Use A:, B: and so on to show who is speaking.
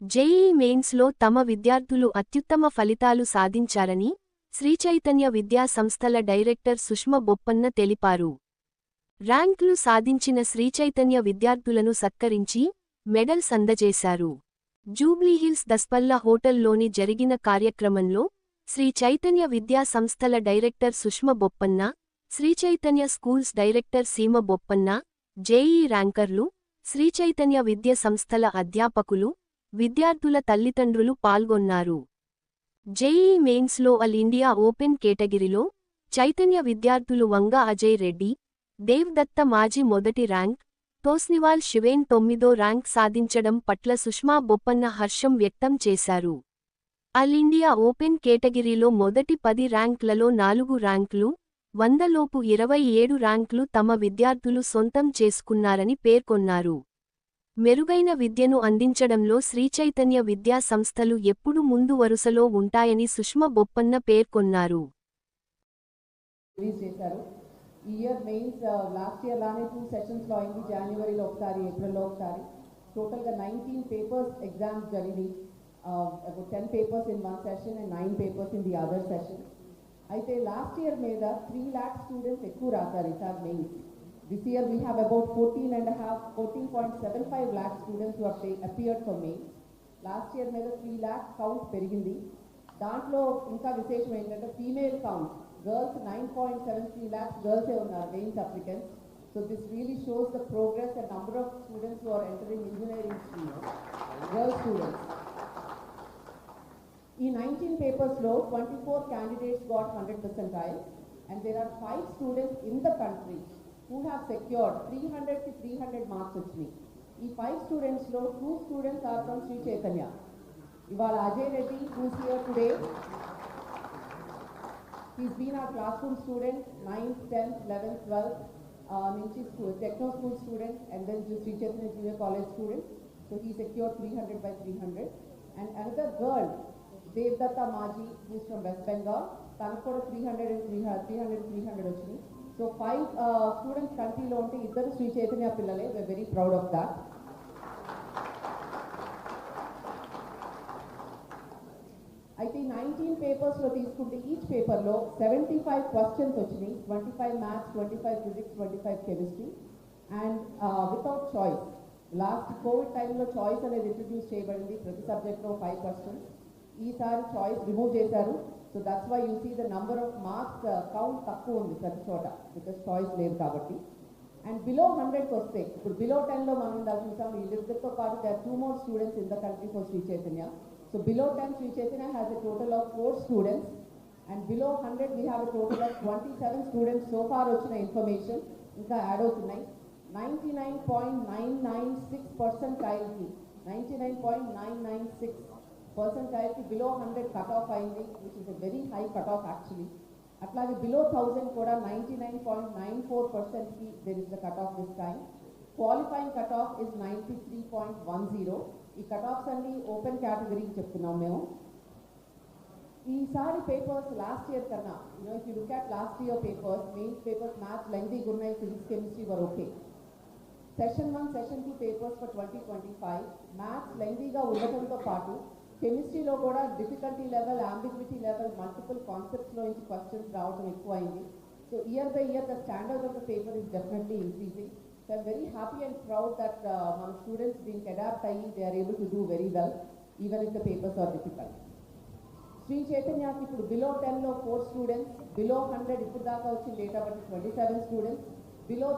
A: JEE మెయిన్స్లో తమ విద్యార్థులు అత్యుత్తమ ఫలితాలు సాధించారని శ్రీచైతన్య విద్యా సంస్థల డైరెక్టర్ సుష్మ బొప్పన్న తెలిపారు. ర్యాంకులు సాధించిన శ్రీచైతన్య విద్యార్థులను సత్కరించి మెడల్స్ అందజేశారు జూబ్లీహిల్స్ దస్పల్ల హోటల్లోని జరిగిన కార్యక్రమంలో శ్రీ చైతన్య విద్యా సంస్థల director Sushma Boppanna Sri Chaitanya schools director Seema Boppanna JE ర్యాంకర్లు Sri Chaitanya విద్య సంస్థల అధ్యాపకులు విద్యార్థుల తల్లిదండ్రులు పాల్గొన్నారు. జేఈ మెయిన్స్లో అల్ ఇండియా ఓపెన్ కేటగిరీలో చైతన్య విద్యార్థులు వంగ అజయ్ రెడ్డి దేవ్దత్త మాజీ మొదటి ర్యాంక్ తోస్నివాల్ శివేన్ తొమ్మిదో ర్యాంక్ సాధించడం పట్ల సుష్మా బొప్పన్న హర్షం వ్యక్తం చేశారు. అల్ ఇండియా ఓపెన్ కేటగిరీలో మొదటి పది ర్యాంక్లలో నాలుగు ర్యాంకులు వందలోపు ఇరవై ఏడు ర్యాంకులు తమ విద్యార్థులు సొంతం చేసుకున్నారని పేర్కొన్నారు. మెరుగైన విద్యను అందించడంలో శ్రీచైతన్య విద్యా సంస్థలు ఎప్పుడు ముందు వరుసలో ఉంటాయని సుష్మ బొప్పన్న పేర్కొన్నారు.
B: రిలీజ్ చేశారు. ఈ ఇయర్ మెయిన్స్ లాస్ట్ ఇయర్ లానే టూ సెషన్స్లో అయింది. జనవరిలో ఒకసారి ఏప్రిల్లో ఒకసారి. టోటల్గా నైన్టీన్ పేపర్స్ ఎగ్జామ్స్ జరిగి ten papers in one session and nine papers in the other session అయితే లాస్ట్ ఇయర్ మీద త్రీ ల్యాక్ స్టూడెంట్స్ ఎక్కువ రాశారు ఈసారి mains this year we have about fourteen and half fourteen point seven five lakh students appeared for mains last year మీద three lakh count పెరిగింది దాంట్లో ఇంకా విశేషం ఏంటంటే female count girls nine point seven three lakhs గర్ల్సే ఉన్నారు mains applicants so this really shows the progress and number of students who are entering engineering stream girl students ఈ nineteen పేపర్స్లో twenty four candidates got hundred percentile and there are five students in the country who have secured three హండ్రెడ్కి three hundred marks వచ్చినాయి ఈ five స్టూడెంట్స్లో two students are from Sri Chaitanya ఇవాళ Ajay Reddy who's here today he's been a class room student ninth tenth eleventh twelfth నుంచి techno school student and then Sri Chaitanya junior college student so he secure three hundred by three hundred and another girl Devdatta Maji who's from West Bengal తనకు కూడా three hundred and three three hundred three hundred వచ్చినాయి. So five students కంట్రీలో ఉంటే ఇద్దరు శ్రీ చైతన్య పిల్లలే. We very proud of that అయితే nineteen పేపర్స్లో తీసుకుంటే ఈచ్ పేపర్లో సెవెంటీ ఫైవ్ క్వశ్చన్స్ వచ్చినాయి. Twenty five maths twenty five physics twenty five chemistry and without choice last covid టైంలో చాయిస్ అనేది ఇంట్రడ్యూస్ చేయబడింది. ప్రతి సబ్జెక్ట్లో ఫైవ్ క్వశ్చన్స్ ఈసారి చాయిస్ రిమూవ్ చేశారు. So that's why you see the number of marks count తక్కువ ఉంది ప్రతి చోట. బికాస్ చాయిస్ లేదు కాబట్టి. అండ్ బిలో హండ్రెడ్కి వస్తే ఇప్పుడు బిలో టెన్లో మనం ఇందాక చూసాం వీళ్ళిద్దరితో పాటు they two more students in the country for Sri Chaitanya so below ten Sri Chaitanya has a total of four students and below hundred we have a total of twenty seven students so far వచ్చిన information ఇంకా add అవుతున్నాయి. Ninety nine point nine nine six పర్సెంటైల్కి ninety nine point nine nine six పర్సంటైల్కి below hundred cut off అయింది which is a very high cut off actually అట్లాగే below thousand కూడా ninety nine point nine four పర్సెంట్కి there is the cut off this time qualifying cut off is ninety three point one zero ఈ cut offs అన్ని open కేటగిరీకి చెప్తున్నాం మేము. ఈసారి papers last year కన్నా you know if you look at last year papers mains papers maths లెంగ్దీగా ఉన్నాయి physics chemistry were okay session one session two papers for twenty twenty five maths లెంగ్దీగా ఉండటంతో పాటు కెమిస్ట్రీలో కూడా difficulty level ambiguity level multiple కాన్సెప్ట్స్లో నుంచి questions రావడం ఎక్కువైంది. So year by year the standard of the paper is definitely increasing so I'm very happy and proud that మన students దీనికి adapt అయ్యి they are able to do very well even if the papers are difficult Sri చైతన్యాకి ఇప్పుడు below టెన్లో four students below hundred ఇప్పుడు దాకా వచ్చిన data బట్టి twenty seven students below